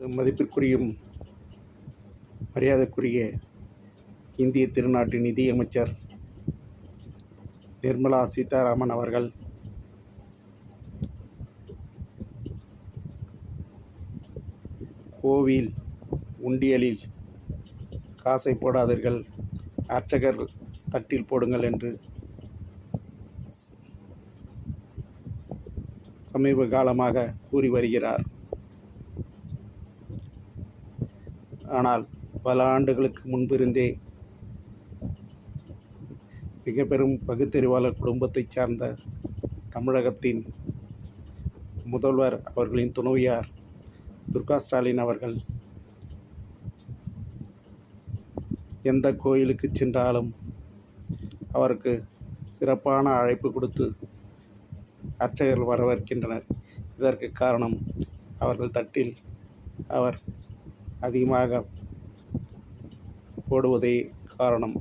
மதிப்பிற்குரியும் மரியாதைக்குரிய இந்திய திருநாட்டு நிதியமைச்சர் நிர்மலா சீதாராமன் அவர்கள் கோவில் உண்டியலில் காசை போடாதீர்கள் அர்ச்சகர் தட்டில் போடுங்கள் என்று சமீப காலமாக கூறி வருகிறார். ஆனால் பல ஆண்டுகளுக்கு முன்பிருந்தே மிக பெரும் பகுத்தறிவாளர் குடும்பத்தைச் சார்ந்த தமிழகத்தின் முதல்வர் அவர்களின் துணைவியார் துர்கா ஸ்டாலின் அவர்கள் எந்த கோயிலுக்கு சென்றாலும் அவருக்கு சிறப்பான அழைப்பு கொடுத்து அர்ச்சகர்கள் வரவேற்கின்றனர். இதற்கு காரணம் அவர்கள் தட்டில் அவர் அதிகமாக போடுவதே காரணம்.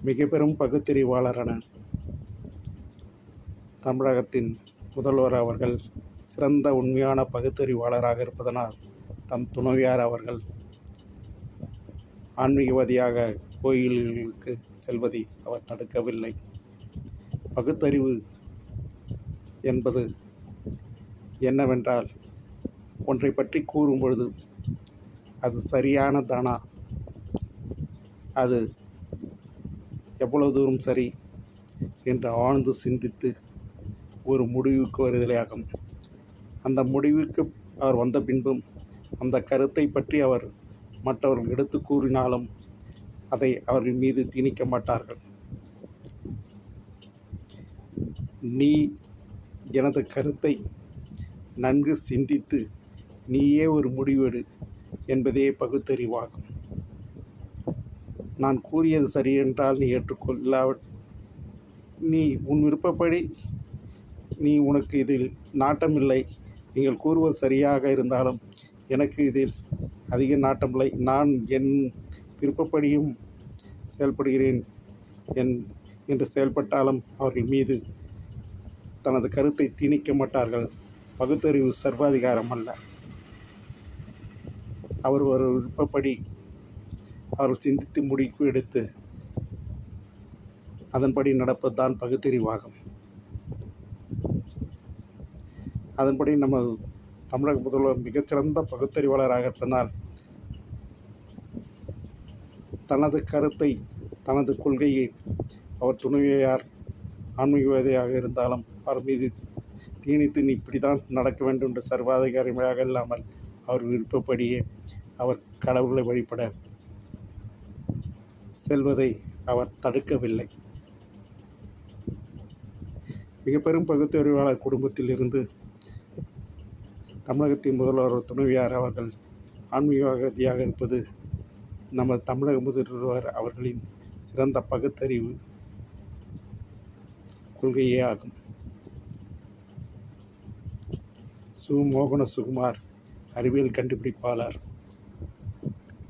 மிக பெரும் பகுத்தறிவாளரான தமிழகத்தின் முதல்வர் அவர்கள் சிறந்த உண்மையான பகுத்தறிவாளராக இருப்பதனால் தம் துணைவியார் அவர்கள் ஆன்மீகவாதியாக கோயில்களுக்கு செல்வதை அவர் தடுக்கவில்லை. பகுத்தறிவு என்பது என்னவென்றால் ஒன்றை பற்றி கூறும் பொழுது அது சரியானதானா அது எவ்வளவு தூரம் சரி என்று ஆழ்ந்து சிந்தித்து ஒரு முடிவுக்கு வருதலையாகும் அந்த முடிவுக்கு அவர் வந்த பின்பும் அந்த கருத்தை பற்றி அவர் மற்றவர்கள் எடுத்து கூறினாலும் அதை அவர்கள் மீது திணிக்க மாட்டார்கள். நீ எனது கருத்தை நன்கு சிந்தித்து நீயே ஒரு முடிவெடு என்பதே பகுத்தறிவாகும். நான் கூறியது சரியென்றால் நீ ஏற்றுக்கொள்ளாவிட் நீ உன் விருப்பப்படி நீ உனக்கு இதில் நாட்டமில்லை. நீங்கள் கூறுவது சரியாக இருந்தாலும் எனக்கு இதில் அதிக நாட்டமில்லை. நான் என் விருப்பப்படியும் செயல்படுகிறேன் என் என்று செயல்பட்டாலும் அவர்கள் மீது தனது கருத்தை திணிக்க மாட்டார்கள். பகுத்தறிவு சர்வாதிகாரம் அல்ல. அவர் ஒரு விருப்பப்படி அவர் சிந்தித்து முடிவு எடுத்து அதன்படி நடப்பதுதான் பகுத்தறிவாகும். அதன்படி நம்ம தமிழக முதல்வர் மிகச்சிறந்த பகுத்தறிவாளராக இருப்பதனால் தனது கருத்தை தனது கொள்கையை அவர் துணைவியார் ஆன்மீகவாதியாக இருந்தாலும் அவர் மீது தீனித்து நீ இப்படி தான் நடக்க வேண்டும் என்று சர்வாதிகாரியாக இல்லாமல் அவர் விருப்பப்படியே அவர் கடவுளை வழிபட செல்வதை அவர் தடுக்கவில்லை. மிக பெரும் பகுத்தறிவாளர் குடும்பத்தில் இருந்து தமிழகத்தின் முதல்வர் துணைவியார் அவர்கள் ஆன்மீகவாதியாக இருப்பது நமது தமிழக முதல்வர் அவர்களின் சிறந்த பகுத்தறிவு கொள்கையே ஆகும். சு. மோகன சுகுமார் அறிவியல் கண்டுபிடிப்பாளர்.